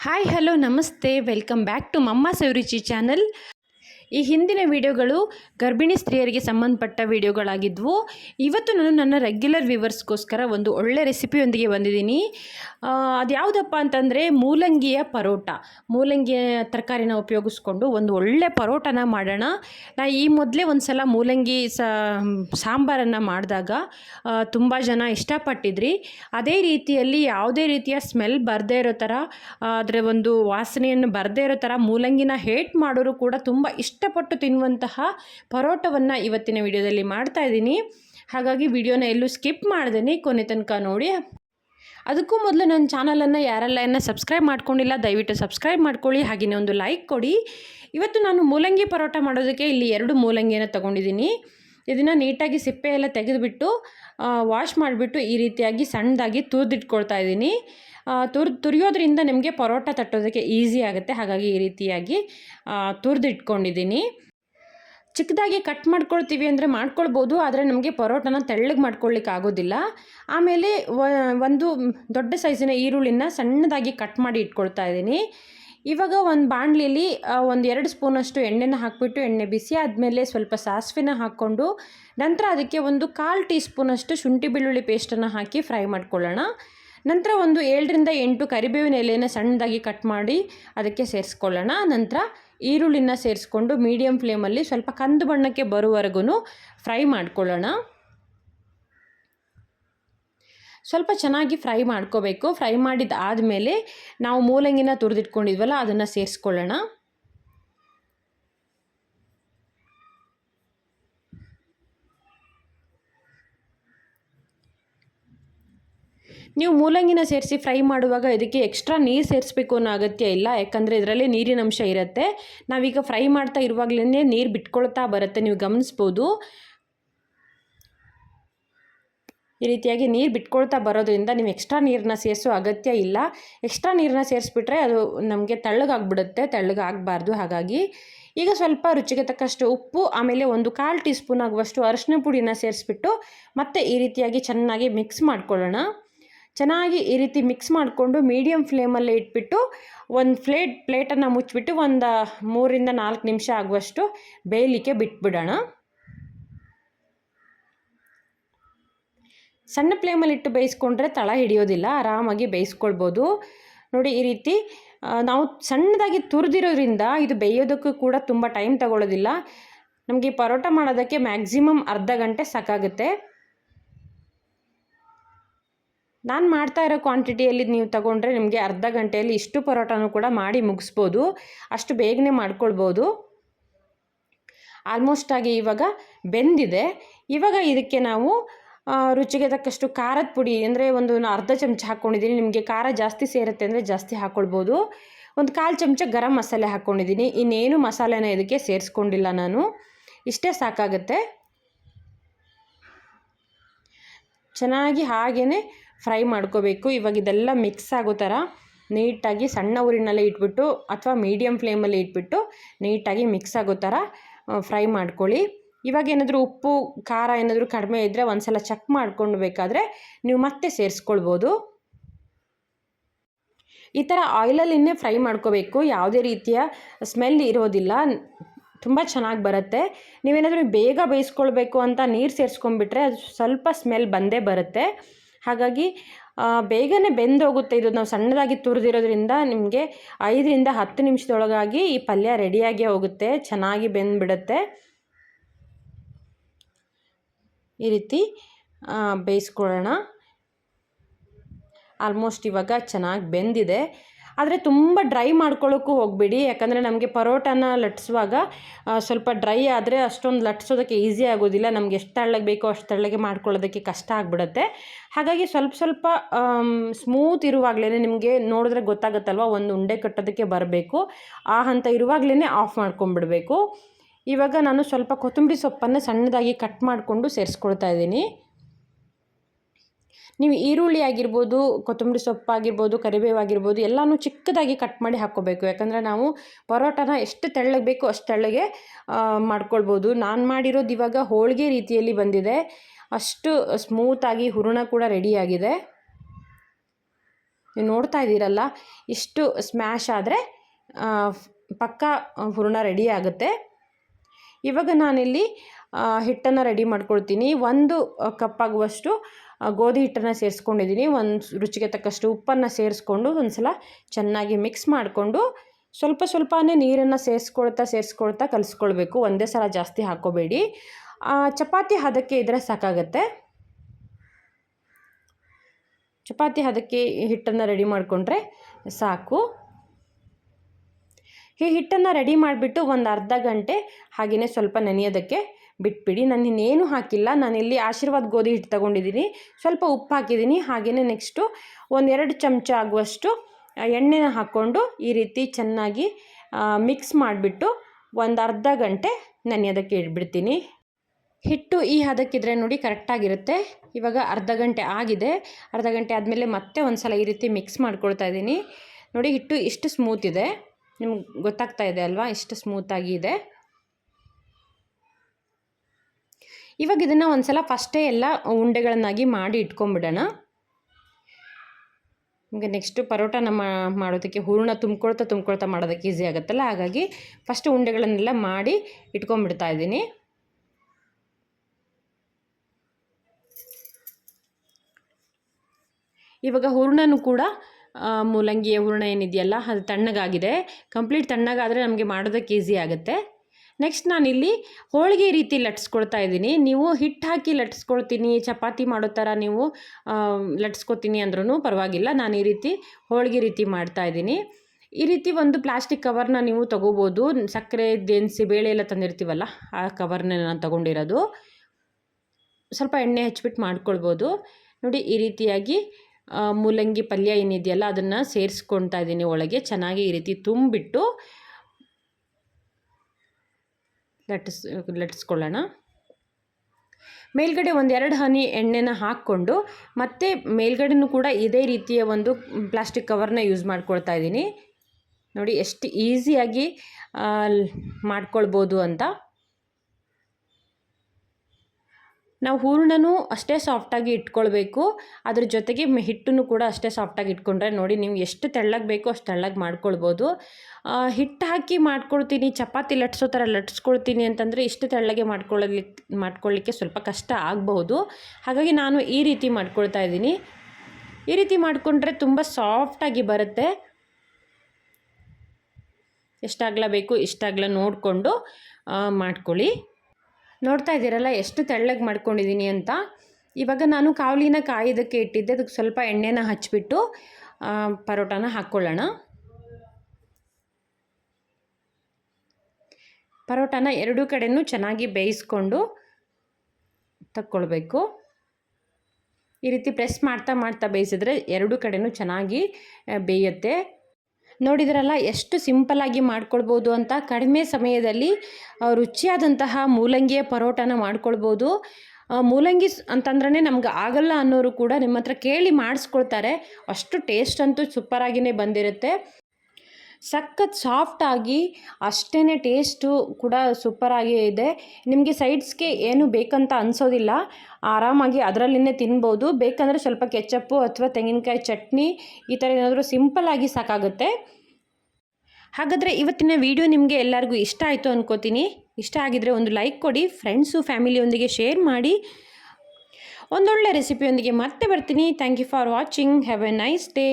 Hi hello నమస్తే welcome back to మమ్మా సెవరిచి ఛానల్. ಈ ಹಿಂದಿನ ವಿಡಿಯೋಗಳು ಗರ್ಭಿಣಿ ಸ್ತ್ರೀಯರಿಗೆ ಸಂಬಂಧಪಟ್ಟ ವಿಡಿಯೋಗಳಾಗಿದ್ವು. ಇವತ್ತು ನಾನು ನನ್ನ ರೆಗ್ಯುಲರ್ ವ್ಯೂವರ್ಸ್ಗೋಸ್ಕರ ಒಂದು ಒಳ್ಳೆ ರೆಸಿಪಿಯೊಂದಿಗೆ ಬಂದಿದ್ದೀನಿ. ಅದು ಯಾವುದಪ್ಪ ಅಂತಂದರೆ ಮೂಲಂಗಿಯ ಪರೋಟ. ಮೂಲಂಗಿಯ ತರಕಾರಿನ ಉಪಯೋಗಿಸ್ಕೊಂಡು ಒಂದು ಒಳ್ಳೆ ಪರೋಟನ ಮಾಡೋಣ. ನಾ ಈ ಮೊದಲೇ ಒಂದು ಸಲ ಮೂಲಂಗಿ ಸಾಂಬಾರನ್ನು ಮಾಡಿದಾಗ ತುಂಬ ಜನ ಇಷ್ಟಪಟ್ಟಿದ್ರಿ. ಅದೇ ರೀತಿಯಲ್ಲಿ ಯಾವುದೇ ರೀತಿಯ ಸ್ಮೆಲ್ ಬರದೇ ಇರೋ ಥರ ಅದರ ಒಂದು ವಾಸನೆಯನ್ನು ಬರದೇ ಇರೋ ಥರ ಮೂಲಂಗಿನ ಹೇಟ್ ಮಾಡೋರು ಕೂಡ ತುಂಬ ಇಷ್ಟಪಟ್ಟು ತಿನ್ನುವಂತಹ ಪರೋಟವನ್ನು ಇವತ್ತಿನ ವಿಡಿಯೋದಲ್ಲಿ ಮಾಡ್ತಾ ಇದ್ದೀನಿ. ಹಾಗಾಗಿ ವಿಡಿಯೋನ ಎಲ್ಲೂ ಸ್ಕಿಪ್ ಮಾಡ್ದೇನೆ ಕೊನೆ ತನಕ ನೋಡಿ. ಅದಕ್ಕೂ ಮೊದಲು ನನ್ನ ಚಾನಲನ್ನು ಯಾರೆಲ್ಲ ಏನೋ ಸಬ್ಸ್ಕ್ರೈಬ್ ಮಾಡ್ಕೊಂಡಿಲ್ಲ, ದಯವಿಟ್ಟು ಸಬ್ಸ್ಕ್ರೈಬ್ ಮಾಡ್ಕೊಳ್ಳಿ. ಹಾಗೆಯೇ ಒಂದು ಲೈಕ್ ಕೊಡಿ. ಇವತ್ತು ನಾನು ಮೂಲಂಗಿ ಪರೋಟ ಮಾಡೋದಕ್ಕೆ ಇಲ್ಲಿ ಎರಡು ಮೂಲಂಗಿಯನ್ನು ತೊಗೊಂಡಿದ್ದೀನಿ. ಇದನ್ನು ನೀಟಾಗಿ ಸಿಪ್ಪೆ ಎಲ್ಲ ತೆಗೆದುಬಿಟ್ಟು ವಾಶ್ ಮಾಡಿಬಿಟ್ಟು ಈ ರೀತಿಯಾಗಿ ಸಣ್ಣದಾಗಿ ತುರಿದಿಟ್ಕೊಳ್ತಾ ಇದ್ದೀನಿ. ತುರ್, ತುರಿಯೋದ್ರಿಂದ ನಿಮಗೆ ಪರೋಟ ತಟ್ಟೋದಕ್ಕೆ ಈಸಿ ಆಗುತ್ತೆ. ಹಾಗಾಗಿ ಈ ರೀತಿಯಾಗಿ ತುರಿದಿಟ್ಕೊಂಡಿದ್ದೀನಿ. ಚಿಕ್ಕದಾಗಿ ಕಟ್ ಮಾಡ್ಕೊಳ್ತೀವಿ ಅಂದರೆ ಮಾಡ್ಕೊಳ್ಬೋದು, ಆದರೆ ನಮಗೆ ಪರೋಟನ ತೆಳ್ಳಗೆ ಮಾಡ್ಕೊಳ್ಳಿಕ್ಕೆ ಆಗೋದಿಲ್ಲ. ಆಮೇಲೆ ಒಂದು ದೊಡ್ಡ ಸೈಜಿನ ಈರುಳ್ಳಿನ ಸಣ್ಣದಾಗಿ ಕಟ್ ಮಾಡಿ ಇಟ್ಕೊಳ್ತಾ ಇದ್ದೀನಿ. ಇವಾಗ ಒಂದು ಬಾಣಲಿಲಿ ಒಂದು ಎರಡು ಸ್ಪೂನಷ್ಟು ಎಣ್ಣೆನ ಹಾಕಿಬಿಟ್ಟು ಎಣ್ಣೆ ಬಿಸಿ ಆದಮೇಲೆ ಸ್ವಲ್ಪ ಸಾಸಿವೆನ ಹಾಕ್ಕೊಂಡು, ನಂತರ ಅದಕ್ಕೆ ಒಂದು ಕಾಲು ಟೀ ಸ್ಪೂನಷ್ಟು ಶುಂಠಿ ಬೆಳ್ಳುಳ್ಳಿ ಪೇಸ್ಟನ್ನು ಹಾಕಿ ಫ್ರೈ ಮಾಡ್ಕೊಳ್ಳೋಣ. ನಂತರ ಒಂದು ಏಳರಿಂದ ಎಂಟು ಕರಿಬೇವಿನ ಎಲೆಯನ್ನು ಸಣ್ಣದಾಗಿ ಕಟ್ ಮಾಡಿ ಅದಕ್ಕೆ ಸೇರಿಸ್ಕೊಳ್ಳೋಣ. ನಂತರ ಈರುಳ್ಳಿನ ಸೇರಿಸ್ಕೊಂಡು ಮೀಡಿಯಮ್ ಫ್ಲೇಮಲ್ಲಿ ಸ್ವಲ್ಪ ಕಂದು ಬಣ್ಣಕ್ಕೆ ಬರುವವರೆಗೂ ಫ್ರೈ ಮಾಡ್ಕೊಳ್ಳೋಣ. ಸ್ವಲ್ಪ ಚೆನ್ನಾಗಿ ಫ್ರೈ ಮಾಡ್ಕೋಬೇಕು. ಫ್ರೈ ಮಾಡಿದ ಆದಮೇಲೆ ನಾವು ಮೂಲಂಗಿನ ತುರಿದಿಟ್ಕೊಂಡಿದ್ವಲ್ಲ ಅದನ್ನು ಸೇರಿಸ್ಕೊಳ್ಳೋಣ. ನೀವು ಮೂಲಂಗಿನ ಸೇರಿಸಿ ಫ್ರೈ ಮಾಡುವಾಗ ಇದಕ್ಕೆ ಎಕ್ಸ್ಟ್ರಾ ನೀರು ಸೇರಿಸ್ಬೇಕು ಅನ್ನೋ ಅಗತ್ಯ ಇಲ್ಲ. ಯಾಕಂದರೆ ಇದರಲ್ಲಿ ನೀರಿನ ಅಂಶ ಇರುತ್ತೆ. ನಾವೀಗ ಫ್ರೈ ಮಾಡ್ತಾ ಇರುವಾಗಲೇ ನೀರು ಬಿಟ್ಕೊಳ್ತಾ ಬರುತ್ತೆ. ನೀವು ಗಮನಿಸ್ಬೋದು. ಈ ರೀತಿಯಾಗಿ ನೀರು ಬಿಟ್ಕೊಳ್ತಾ ಬರೋದ್ರಿಂದ ನೀವು ಎಕ್ಸ್ಟ್ರಾ ನೀರನ್ನ ಸೇರಿಸೋ ಅಗತ್ಯ ಇಲ್ಲ. ಎಕ್ಸ್ಟ್ರಾ ನೀರನ್ನ ಸೇರಿಸ್ಬಿಟ್ರೆ ಅದು ನಮಗೆ ತಳ್ಳಗಾಗ್ಬಿಡುತ್ತೆ. ತೆಳ್ಳಗಾಗಬಾರ್ದು. ಹಾಗಾಗಿ ಈಗ ಸ್ವಲ್ಪ ರುಚಿಗೆ ತಕ್ಕಷ್ಟು ಉಪ್ಪು, ಆಮೇಲೆ ಒಂದು ಕಾಲು ಟೀ ಸ್ಪೂನ್ ಆಗುವಷ್ಟು ಅರಿಶಿನ ಪುಡಿನ ಸೇರಿಸ್ಬಿಟ್ಟು ಮತ್ತೆ ಈ ರೀತಿಯಾಗಿ ಚೆನ್ನಾಗಿ ಮಿಕ್ಸ್ ಮಾಡ್ಕೊಳ್ಳೋಣ. ಚೆನ್ನಾಗಿ ಈ ರೀತಿ ಮಿಕ್ಸ್ ಮಾಡಿಕೊಂಡು ಮೀಡಿಯಮ್ ಫ್ಲೇಮಲ್ಲಿ ಇಟ್ಬಿಟ್ಟು ಒಂದು ಪ್ಲೇಟ್ ಪ್ಲೇಟನ್ನು ಮುಚ್ಚಿಬಿಟ್ಟು ಒಂದು ಮೂರಿಂದ ನಾಲ್ಕು ನಿಮಿಷ ಆಗುವಷ್ಟು ಬೇಯಲಿಕ್ಕೆ ಬಿಟ್ಬಿಡೋಣ. ಸಣ್ಣ ಫ್ಲೇಮಲ್ಲಿ ಇಟ್ಟು ಬೇಯಿಸ್ಕೊಂಡ್ರೆ ತಳ ಹಿಡಿಯೋದಿಲ್ಲ, ಆರಾಮಾಗಿ ಬೇಯಿಸ್ಕೊಳ್ಬೋದು. ನೋಡಿ ಈ ರೀತಿ ನಾವು ಸಣ್ಣದಾಗಿ ತುರಿದಿರೋದ್ರಿಂದ ಇದು ಬೇಯೋದಕ್ಕೂ ಕೂಡ ತುಂಬ ಟೈಮ್ ತಗೊಳ್ಳೋದಿಲ್ಲ ನಮಗೆ ಪರೋಟ ಮಾಡೋದಕ್ಕೆ ಮ್ಯಾಕ್ಸಿಮಮ್ ಅರ್ಧ ಗಂಟೆ ಸಾಕಾಗುತ್ತೆ. ನಾನು ಮಾಡ್ತಾ ಇರೋ ಕ್ವಾಂಟಿಟಿಯಲ್ಲಿ ನೀವು ತಗೊಂಡ್ರೆ ನಿಮಗೆ ಅರ್ಧ ಗಂಟೆಯಲ್ಲಿ ಇಷ್ಟು ಪರೋಟನೂ ಕೂಡ ಮಾಡಿ ಮುಗಿಸ್ಬೋದು. ಅಷ್ಟು ಬೇಗನೆ ಮಾಡ್ಕೊಳ್ಬೋದು. ಆಲ್ಮೋಸ್ಟ್ ಆಗಿ ಇವಾಗ ಬೆಂದಿದೆ. ಇವಾಗ ಇದಕ್ಕೆ ನಾವು ರುಚಿಗೆ ತಕ್ಕಷ್ಟು ಖಾರದ ಪುಡಿ ಅಂದರೆ ಒಂದು ಅರ್ಧ ಚಮಚ ಹಾಕ್ಕೊಂಡಿದ್ದೀನಿ ನಿಮಗೆ ಖಾರ ಜಾಸ್ತಿ ಸೇರುತ್ತೆ ಅಂದರೆ ಜಾಸ್ತಿ ಹಾಕ್ಕೊಳ್ಬೋದು ಒಂದು ಕಾಲು ಚಮಚ ಗರಂ ಮಸಾಲೆ ಹಾಕ್ಕೊಂಡಿದ್ದೀನಿ ಇನ್ನೇನು ಮಸಾಲೆನ ಇದಕ್ಕೆ ಸೇರಿಸ್ಕೊಂಡಿಲ್ಲ ನಾನು. ಇಷ್ಟೇ ಸಾಕಾಗುತ್ತೆ. ಚೆನ್ನಾಗಿ ಹಾಗೇ ಫ್ರೈ ಮಾಡ್ಕೋಬೇಕು. ಇವಾಗ ಇದೆಲ್ಲ ಮಿಕ್ಸ್ ಆಗೋ ಥರ ನೀಟಾಗಿ ಸಣ್ಣ ಊರಿನಲ್ಲೇ ಇಟ್ಬಿಟ್ಟು ಅಥವಾ ಮೀಡಿಯಮ್ ಫ್ಲೇಮಲ್ಲಿ ಇಟ್ಬಿಟ್ಟು ನೀಟಾಗಿ ಮಿಕ್ಸ್ ಆಗೋ ಥರ ಫ್ರೈ ಮಾಡ್ಕೊಳ್ಳಿ. ಇವಾಗ ಏನಾದರೂ ಉಪ್ಪು, ಖಾರ ಏನಾದರೂ ಕಡಿಮೆ ಇದ್ದರೆ ಒಂದು ಸಲ ಚೆಕ್ ಮಾಡ್ಕೊಂಡು ಬೇಕಾದರೆ ನೀವು ಮತ್ತೆ ಸೇರಿಸ್ಕೊಳ್ಬೋದು. ಈ ಥರ ಆಯಿಲಲ್ಲಿನೇ ಫ್ರೈ ಮಾಡ್ಕೋಬೇಕು. ಯಾವುದೇ ರೀತಿಯ ಸ್ಮೆಲ್ ಇರೋದಿಲ್ಲ. ತುಂಬ ಚೆನ್ನಾಗಿ ಬರುತ್ತೆ. ನೀವೇನಾದರೂ ಬೇಗ ಬೇಯಿಸ್ಕೊಳ್ಬೇಕು ಅಂತ ನೀರು ಸೇರಿಸ್ಕೊಂಡ್ಬಿಟ್ರೆ ಅದು ಸ್ವಲ್ಪ ಸ್ಮೆಲ್ ಬಂದೇ ಬರುತ್ತೆ. ಹಾಗಾಗಿ ಬೇಗನೆ ಬೆಂದೋಗುತ್ತೆ. ಇದು ನಾವು ಸಣ್ಣದಾಗಿ ತುರಿದಿರೋದ್ರಿಂದ ನಿಮಗೆ ಐದರಿಂದ ಹತ್ತು ನಿಮಿಷದೊಳಗಾಗಿ ಈ ಪಲ್ಯ ರೆಡಿಯಾಗಿ ಹೋಗುತ್ತೆ. ಚೆನ್ನಾಗಿ ಬೆಂದುಬಿಡುತ್ತೆ. ಈ ರೀತಿ ಬೇಯಿಸ್ಕೊಳ್ಳೋಣ. ಆಲ್ಮೋಸ್ಟ್ ಇವಾಗ ಚೆನ್ನಾಗಿ ಬೆಂದಿದೆ. ಆದರೆ ತುಂಬ ಡ್ರೈ ಮಾಡ್ಕೊಳ್ಳೋಕ್ಕೂ ಹೋಗಬೇಡಿ. ಯಾಕಂದರೆ ನಮಗೆ ಪರೋಟಾನ ಲಟ್ಸುವಾಗ ಸ್ವಲ್ಪ ಡ್ರೈ ಆದರೆ ಅಷ್ಟೊಂದು ಲಟ್ಸೋದಕ್ಕೆ ಈಸಿ ಆಗೋದಿಲ್ಲ. ನಮ್ಗೆ ಎಷ್ಟು ತಳ್ಳಗೆ ಬೇಕೋ ಅಷ್ಟು ತೆಳ್ಳಗೆ ಮಾಡ್ಕೊಳ್ಳೋದಕ್ಕೆ ಕಷ್ಟ ಆಗಿಬಿಡುತ್ತೆ. ಹಾಗಾಗಿ ಸ್ವಲ್ಪ ಸ್ವಲ್ಪ ಸ್ಮೂತ್ ಇರುವಾಗಲೇ ನಿಮಗೆ ನೋಡಿದ್ರೆ ಗೊತ್ತಾಗುತ್ತಲ್ವ? ಒಂದು ಉಂಡೆ ಕಟ್ಟೋದಕ್ಕೆ ಬರಬೇಕು. ಆ ಹಂತ ಇರುವಾಗಲೇ ಆಫ್ ಮಾಡ್ಕೊಂಡ್ಬಿಡಬೇಕು. ಇವಾಗ ನಾನು ಸ್ವಲ್ಪ ಕೊತ್ತಂಬರಿ ಸೊಪ್ಪನ್ನು ಸಣ್ಣದಾಗಿ ಕಟ್ ಮಾಡಿಕೊಂಡು ಸೇರಿಸ್ಕೊಳ್ತಾ ಇದ್ದೀನಿ. ನೀವು ಈರುಳ್ಳಿ ಆಗಿರ್ಬೋದು, ಕೊತ್ತಂಬರಿ ಸೊಪ್ಪು ಆಗಿರ್ಬೋದು, ಕರಿಬೇವು ಆಗಿರ್ಬೋದು, ಎಲ್ಲನೂ ಚಿಕ್ಕದಾಗಿ ಕಟ್ ಮಾಡಿ ಹಾಕ್ಕೋಬೇಕು. ಯಾಕಂದರೆ ನಾವು ಪರೋಟನ ಎಷ್ಟು ತೆಳ್ಳಗೆ ಬೇಕು ಅಷ್ಟು ತೆಳ್ಳಗೆ ಮಾಡ್ಕೊಳ್ಬೋದು. ನಾನು ಮಾಡಿರೋದು ಇವಾಗ ಹೋಳಿಗೆ ರೀತಿಯಲ್ಲಿ ಬಂದಿದೆ. ಅಷ್ಟು ಸ್ಮೂತಾಗಿ ಹೂರಣ ಕೂಡ ರೆಡಿಯಾಗಿದೆ ನೀವು ನೋಡ್ತಾ ಇದ್ದೀರಲ್ಲ, ಇಷ್ಟು ಸ್ಮ್ಯಾಶ್ ಆದರೆ ಪಕ್ಕ ಹೂರಣ ರೆಡಿ ಆಗುತ್ತೆ. ಇವಾಗ ನಾನಿಲ್ಲಿ ಹಿಟ್ಟನ್ನು ರೆಡಿ ಮಾಡ್ಕೊಳ್ತೀನಿ. ಒಂದು ಕಪ್ ಆಗುವಷ್ಟು ಗೋಧಿ ಹಿಟ್ಟನ್ನು ಸೇರಿಸ್ಕೊಂಡಿದ್ದೀನಿ ಒಂದು ರುಚಿಗೆ ತಕ್ಕಷ್ಟು ಉಪ್ಪನ್ನು ಸೇರಿಸ್ಕೊಂಡು ಒಂದು ಸಲ ಚೆನ್ನಾಗಿ ಮಿಕ್ಸ್ ಮಾಡಿಕೊಂಡು ಸ್ವಲ್ಪ ಸ್ವಲ್ಪನೇ ನೀರನ್ನು ಸೇರಿಸ್ಕೊಳ್ತಾ ಸೇರಿಸ್ಕೊಳ್ತಾ ಕಲಿಸ್ಕೊಳ್ಬೇಕು. ಒಂದೇ ಸಲ ಜಾಸ್ತಿ ಹಾಕೋಬೇಡಿ. ಚಪಾತಿ ಹದಕ್ಕೆ ಇದ್ದರೆ ಸಾಕಾಗತ್ತೆ. ಚಪಾತಿ ಹದಕ್ಕೆ ಹಿಟ್ಟನ್ನು ರೆಡಿ ಮಾಡಿಕೊಂಡ್ರೆ ಸಾಕು. ಈ ಹಿಟ್ಟನ್ನು ರೆಡಿ ಮಾಡಿಬಿಟ್ಟು ಒಂದು ಅರ್ಧ ಗಂಟೆ ಹಾಗೆಯೇ ಸ್ವಲ್ಪ ನೆನೆಯೋದಕ್ಕೆ ಬಿಟ್ಬಿಡಿ, ನಾನು ಇನ್ನೇನು ಹಾಕಿಲ್ಲ. ನಾನಿಲ್ಲಿ ಆಶೀರ್ವಾದ ಗೋಧಿ ಹಿಟ್ಟು ತೊಗೊಂಡಿದ್ದೀನಿ ಸ್ವಲ್ಪ ಉಪ್ಪು ಹಾಕಿದ್ದೀನಿ ಹಾಗೆಯೇ ನೆಕ್ಸ್ಟು ಒಂದೆರಡು ಚಮಚ ಆಗುವಷ್ಟು ಎಣ್ಣೆನ ಹಾಕ್ಕೊಂಡು ಈ ರೀತಿ ಚೆನ್ನಾಗಿ ಮಿಕ್ಸ್ ಮಾಡಿಬಿಟ್ಟು ಒಂದು ಅರ್ಧ ಗಂಟೆ ನೆನೆಯೋದಕ್ಕೆ ಇಟ್ಬಿಡ್ತೀನಿ ಹಿಟ್ಟು ಈ ಹದಕ್ಕಿದ್ರೆ ನೋಡಿ ಕರೆಕ್ಟಾಗಿರುತ್ತೆ ಇವಾಗ ಅರ್ಧ ಗಂಟೆ ಆಗಿದೆ. ಅರ್ಧ ಗಂಟೆ ಆದಮೇಲೆ ಮತ್ತೆ ಒಂದು ಸಲ ಈ ರೀತಿ ಮಿಕ್ಸ್ ಮಾಡ್ಕೊಳ್ತಾ ಇದ್ದೀನಿ. ನೋಡಿ ಹಿಟ್ಟು ಇಷ್ಟು ಸ್ಮೂತ್ ಇದೆ. ನಿಮ್ಗೆ ಗೊತ್ತಾಗ್ತಾ ಇದೆ ಅಲ್ವಾ? ಇಷ್ಟು ಸ್ಮೂತಾಗಿ ಇದೆ. ಇವಾಗ ಇದನ್ನು ಒಂದು ಸಲ ಫಸ್ಟೇ ಎಲ್ಲ ಉಂಡೆಗಳನ್ನಾಗಿ ಮಾಡಿ ಇಟ್ಕೊಂಬಿಡೋಣ ಈಗ ನೆಕ್ಸ್ಟು ಪರೋಟ ನಮ್ಮ ಮಾಡೋದಕ್ಕೆ ಹೂರಣ ತುಂಬ್ಕೊಳ್ತಾ ತುಂಬ್ಕೊಳ್ತಾ ಮಾಡೋದಕ್ಕೆ ಈಸಿ ಆಗುತ್ತಲ್ಲ? ಹಾಗಾಗಿ ಫಸ್ಟ್ ಉಂಡೆಗಳನ್ನೆಲ್ಲ ಮಾಡಿ ಇಟ್ಕೊಂಡ್ಬಿಡ್ತಾ ಇದ್ದೀನಿ. ಇವಾಗ ಹೂರಣನೂ ಕೂಡ ಮೂಲಂಗಿಯ ಹೂರಣ ಏನಿದೆಯಲ್ಲ, ಅದು ತಣ್ಣಗಾಗಿದೆ. ಕಂಪ್ಲೀಟ್ ತಣ್ಣಗಾದರೆ ನಮಗೆ ಮಾಡೋದಕ್ಕೆ ಈಸಿ ಆಗುತ್ತೆ. ನೆಕ್ಸ್ಟ್ ನಾನಿಲ್ಲಿ ಹೋಳಿಗೆ ರೀತಿ ಲಟ್ಸ್ಕೊಳ್ತಾ ಇದ್ದೀನಿ. ನೀವು ಹಿಟ್ಟು ಹಾಕಿ ಲಟ್ಸ್ಕೊಳ್ತೀನಿ, ಚಪಾತಿ ಮಾಡೋ ಥರ ನೀವು ಲಟ್ಸ್ಕೊತೀನಿ ಅಂದ್ರೂ ಪರವಾಗಿಲ್ಲ. ನಾನು ಈ ರೀತಿ ಹೋಳಿಗೆ ರೀತಿ ಮಾಡ್ತಾ ಇದ್ದೀನಿ. ಈ ರೀತಿ ಒಂದು ಪ್ಲಾಸ್ಟಿಕ್ ಕವರ್ನ ನೀವು ತೊಗೋಬೋದು. ಸಕ್ಕರೆ, ದೇನ್ಸಿ, ಬೇಳೆ ಎಲ್ಲ ತಂದಿರ್ತೀವಲ್ಲ, ಆ ಕವರ್ನ ನಾನು ತೊಗೊಂಡಿರೋದು. ಸ್ವಲ್ಪ ಎಣ್ಣೆ ಹಚ್ಬಿಟ್ಟು ಮಾಡ್ಕೊಳ್ಬೋದು. ನೋಡಿ, ಈ ರೀತಿಯಾಗಿ ಮೂಲಂಗಿ ಪಲ್ಯ ಏನಿದೆಯಲ್ಲ, ಅದನ್ನು ಸೇರಿಸ್ಕೊಳ್ತಾ ಇದ್ದೀನಿ ಒಳಗೆ ಚೆನ್ನಾಗಿ ಈ ರೀತಿ ತುಂಬಿಟ್ಟು ಲಟ್ಟಿಸ್, ಲಟ್ಟಿಸ್ಕೊಳ್ಳೋಣ. ಮೇಲ್ಗಡೆ ಒಂದೆರಡು ಹನಿ ಎಣ್ಣೆನ ಹಾಕ್ಕೊಂಡು ಮತ್ತೆ ಮೇಲ್ಗಡೆನೂ ಕೂಡ ಇದೇ ರೀತಿಯ ಒಂದು ಪ್ಲಾಸ್ಟಿಕ್ ಕವರ್ನ ಯೂಸ್ ಮಾಡ್ಕೊಳ್ತಾ ಇದ್ದೀನಿ. ನೋಡಿ, ಎಷ್ಟು ಈಸಿಯಾಗಿ ಮಾಡ್ಕೊಳ್ಬೋದು ಅಂತ. ನಾವು ಹೂರ್ಣನೂ ಅಷ್ಟೇ ಸಾಫ್ಟಾಗಿ ಇಟ್ಕೊಳ್ಬೇಕು. ಅದ್ರ ಜೊತೆಗೆ ಹಿಟ್ಟನ್ನು ಕೂಡ ಅಷ್ಟೇ ಸಾಫ್ಟಾಗಿ ಇಟ್ಕೊಂಡ್ರೆ ನೋಡಿ ನೀವು ಎಷ್ಟು ತೆಳ್ಳಗೆ ಬೇಕೋ ಅಷ್ಟು ತೆಳ್ಳಗೆ ಮಾಡ್ಕೊಳ್ಬೋದು. ಹಿಟ್ಟು ಹಾಕಿ ಮಾಡ್ಕೊಳ್ತೀನಿ, ಚಪಾತಿ ಲಟ್ಸೋ ಥರ ಲಟ್ಸ್ಕೊಳ್ತೀನಿ ಅಂತಂದರೆ ಇಷ್ಟು ತೆಳ್ಳಗೆ ಮಾಡ್ಕೊಳ್ಳಲಿಕ್ಕೆ ಮಾಡ್ಕೊಳ್ಳಿಕ್ಕೆ ಸ್ವಲ್ಪ ಕಷ್ಟ ಆಗಬಹುದು. ಹಾಗಾಗಿ ನಾನು ಈ ರೀತಿ ಮಾಡ್ಕೊಳ್ತಾ ಇದ್ದೀನಿ. ಈ ರೀತಿ ಮಾಡಿಕೊಂಡ್ರೆ ತುಂಬ ಸಾಫ್ಟಾಗಿ ಬರುತ್ತೆ. ಎಷ್ಟಾಗಲ ಬೇಕು ಇಷ್ಟಾಗಲ ನೋಡಿಕೊಂಡು ಮಾಡ್ಕೊಳ್ಳಿ. ನೋಡ್ತಾ ಇದ್ದೀರಲ್ಲ, ಎಷ್ಟು ತೆಳ್ಳಗೆ ಮಾಡ್ಕೊಂಡಿದ್ದೀನಿ ಅಂತ. ಇವಾಗ ನಾನು ಕಾವಲಿನ ಕಾಯೋದಕ್ಕೆ ಇಟ್ಟಿದ್ದೆ, ಅದಕ್ಕೆ ಸ್ವಲ್ಪ ಎಣ್ಣೆನ ಹಚ್ಚಿಬಿಟ್ಟು ಪರೋಟಾನ ಹಾಕ್ಕೊಳ್ಳೋಣ. ಪರೋಟಾನ ಎರಡೂ ಕಡೆಯೂ ಚೆನ್ನಾಗಿ ಬೇಯಿಸ್ಕೊಂಡು ತಕ್ಕೊಳ್ಬೇಕು. ಈ ರೀತಿ ಪ್ರೆಸ್ ಮಾಡ್ತಾ ಮಾಡ್ತಾ ಬೇಯಿಸಿದ್ರೆ ಎರಡೂ ಕಡೆಯೂ ಚೆನ್ನಾಗಿ ಬೇಯುತ್ತೆ. ನೋಡಿದ್ರಲ್ಲ, ಎಷ್ಟು ಸಿಂಪಲ್ಲಾಗಿ ಮಾಡ್ಕೊಳ್ಬೋದು ಅಂತ. ಕಡಿಮೆ ಸಮಯದಲ್ಲಿ ರುಚಿಯಾದಂತಹ ಮೂಲಂಗಿಯ ಪರೋಟನ ಮಾಡ್ಕೊಳ್ಬೋದು. ಮೂಲಂಗಿ ಅಂತಂದ್ರೇ ನಮ್ಗೆ ಆಗಲ್ಲ ಅನ್ನೋರು ಕೂಡ ನಿಮ್ಮ ಹತ್ರ ಕೇಳಿ ಮಾಡಿಸ್ಕೊಳ್ತಾರೆ. ಅಷ್ಟು ಟೇಸ್ಟ್ ಅಂತೂ ಸೂಪರಾಗಿಯೇ ಬಂದಿರುತ್ತೆ. ಸಖತ್ ಸಾಫ್ಟಾಗಿ ಅಷ್ಟೇ ಟೇಸ್ಟು ಕೂಡ ಸೂಪರಾಗಿ ಇದೆ. ನಿಮಗೆ ಸೈಡ್ಸ್ಗೆ ಏನು ಬೇಕಂತ ಅನಿಸೋದಿಲ್ಲ. ಆರಾಮಾಗಿ ಅದರಲ್ಲಿನೇ ತಿನ್ಬೋದು. ಬೇಕಂದರೆ ಸ್ವಲ್ಪ ಕೆಚ್ಚಪ್ಪು ಅಥವಾ ತೆಂಗಿನಕಾಯಿ ಚಟ್ನಿ ಈ ಥರ ಏನಾದರೂ ಸಿಂಪಲ್ಲಾಗಿ ಸಾಕಾಗುತ್ತೆ. ಹಾಗಾದರೆ ಇವತ್ತಿನ ವಿಡಿಯೋ ನಿಮಗೆ ಎಲ್ಲರಿಗೂ ಇಷ್ಟ ಆಯಿತು ಅನ್ಕೋತೀನಿ. ಇಷ್ಟ ಆಗಿದರೆ ಒಂದು ಲೈಕ್ ಕೊಡಿ ಫ್ರೆಂಡ್ಸು ಫ್ಯಾಮಿಲಿಯೊಂದಿಗೆ ಶೇರ್ ಮಾಡಿ. ಒಂದೊಳ್ಳೆ ರೆಸಿಪಿಯೊಂದಿಗೆ ಮತ್ತೆ ಬರ್ತೀನಿ. Thank you for watching have a nice day